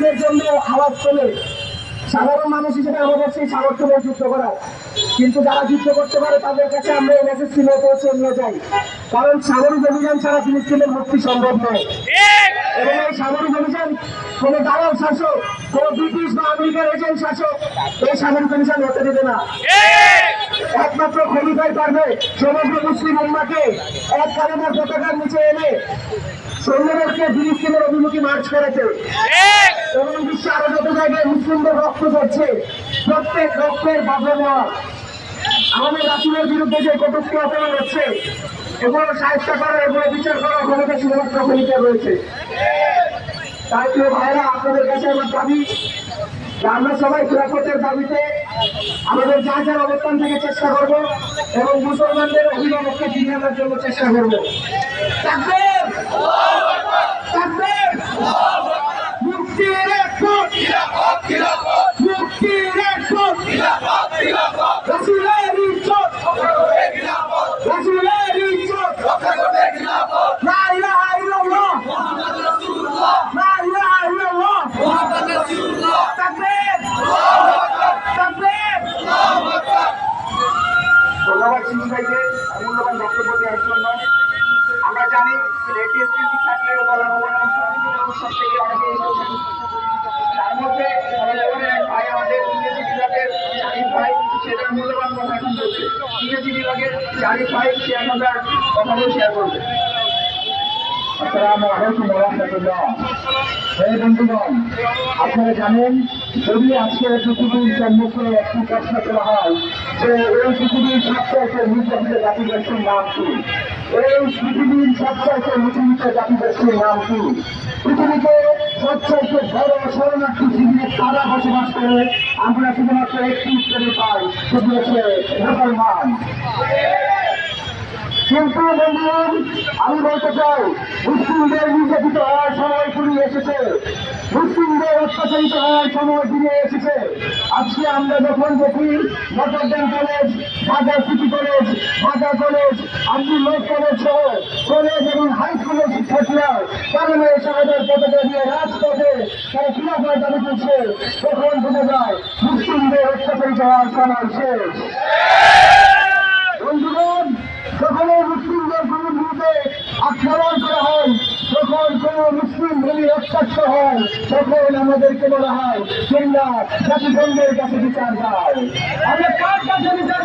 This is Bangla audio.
মুসলিমের জন্য আওয়াজ তোলে। সাধারণ মানুষ হিসেবে আমাদের সেই সামর্থ্য যুদ্ধ করার কিন্তু যারা যুদ্ধ করতে পারে, তাদের কাছে আমরা এই মেসেজ তুলে পৌঁছে নিয়ে যাই। কারণ সামরিক অভিযান ছাড়া ফিলিস্তিনের মুক্তি সম্ভব নয়। এবং এই সামরিক অভিযান কোন দালাল শাসক, কোন ব্রিটিশ বা আমেরিকার এজেন্ট শাসক এই সামরিক অভিযান হতে দেবে না। একমাত্র খলিফাই পারবে সমগ্র মুসলিম উম্মাকে এক কালেমার পতাকার নিচে এনে সৈন্যদেরকে ফিলিস্তিনের অভিমুখী মার্চ করেছে এবং বিশ্বে আরও যত জায়গায় মুসলিমদের রক্ত পড়ছে, প্রত্যেক রক্তের বদলে নেওয়া। আমাদের রাসুলের বিরুদ্ধে যে কটুক্তি অপমান হচ্ছে, এগুলো সাহিত্য করা, এগুলো বিচার করা ক্ষমতা শুধুমাত্র খলিফার রয়েছে। তাই প্রিয় ভাইরা আপনাদের কাছে আমার দাবি আমরা সবাই খেলাফতের দাবিতে আমাদের যা যার অবস্থান থেকে চেষ্টা করব এবং মুসলমানদের অভিভাবককে ফিরিয়ে আনার জন্য চেষ্টা করব। ধন্যবাদ সিন্ধু ভাইকে। মূল্যবান বক্তব্য দেওয়ার জন্য। আমরা জানি এটিএসপি থাকলে উৎসব থেকে অনেকে এসেছেন তার মধ্যে আমাদের এক ভাই আমাদের ইংরেজি বিভাগের জারিফ ভাই সেটা মূল্যবান কথা এখন বলছে। ইংরেজি জারিফ ভাই সে এখন তার কথাগুলো শেয়ার করবে। আপনারা জানেন, যদি আজকে পৃথিবীর সম্মুখে একটি প্রশ্ন করা হয় যে এই পৃথিবীর সবচাইতে নির্যাতিত জাতিগোষ্ঠীর নাম কি? এই পৃথিবীর সবচাইতে নিপীড়িত জাতিগোষ্ঠীর নাম কি? পৃথিবীতে সবচাইতে বড় শরণার্থী বসবাস করে আমরা শুধুমাত্র একটি উত্তরে পাই, সেটি হচ্ছে মুসলমান কিন্তু আমি বলতে চাই, মুসলিমদের নির্যাতিত হওয়ার সময় ফুরিয়ে এসেছে। মুসলিমদের অত্যাচারিত হওয়ার সময় ফিরে এসেছে। আজকে আমরা যখন দেখি, Notre Dame college Dhaka city college Dhaka college Abdul লোক কলেজ কলেজ এবং হাই স্কুলের শিক্ষার্থীরা কারণে সাহেবের পতাকা দিয়ে রাজপথে তারা খিলাফার দাবি করছে। তখন বোঝা যায়, মুসলিমদের অত্যাচারিত হওয়ার সময় শেষ। বন্ধুগণ, যখন মুসলিমদের কোন বিরুদ্ধে আক্রমণ করা হয়, যখন কোন মুসলিম ভূমি রক্তাক্ত হয়, তখন আমাদেরকে বলা হয়, তোমরা জাতিসংঘের কাছে বিচার দেব আমরা কার কাছে বিচার